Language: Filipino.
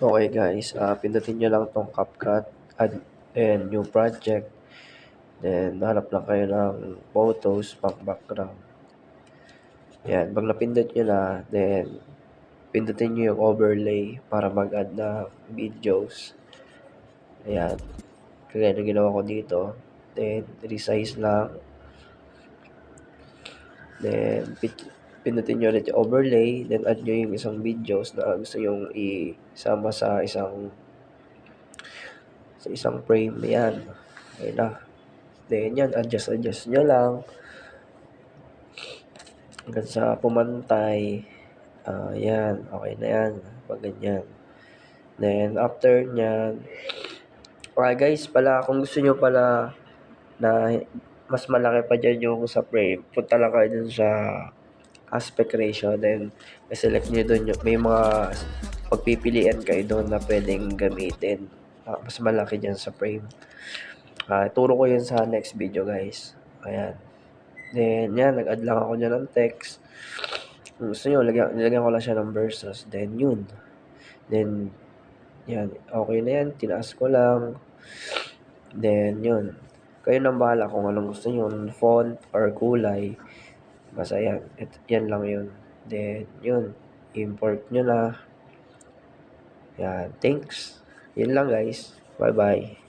Okay guys, ah, pindutin nyo lang tong CapCut, add and new project. Then, hanap lang kayo ng photos, pang background. Yan, pag napindot nyo na, then, pindutin nyo yung overlay para mag-add na videos. Ayan. Kaya na ginawa ko dito. Then, resize lang. Then, pindutin nyo ulit yung overlay. Then, add nyo yung isang videos na gusto yung isama sa isang sa isang frame. Ayan. Okay na. Then, yan. Adjust-adjust nyo lang. Hanggang sa pumantay. Uh, yan. Okay na yan. Pag ganyan. Then, after nyan, okay guys, pala, kung gusto nyo pala na mas malaki pa dyan yung sa frame, punta lang kayo dun sa aspect ratio, then select nyo dun yung, may mga pagpipilian kayo doon na pwedeng gamitin. Uh, mas malaki dyan sa frame. Uh, turo ko yun sa next video guys. Ayan. Then, yan, nag-add lang ako niya ng text. Kung gusto nyo, lagyan, nilagyan ko lang siya ng verses. Then, yun. Then, yan, okay na yan. Tinaas ko lang. Then, yun. Kayo nang bahala kung anong gusto nyo, font or kulay. Basta yan. It, yan lang yun. Then, yun. Import nyo na. Yan. Thanks. Yun lang guys. Bye-bye.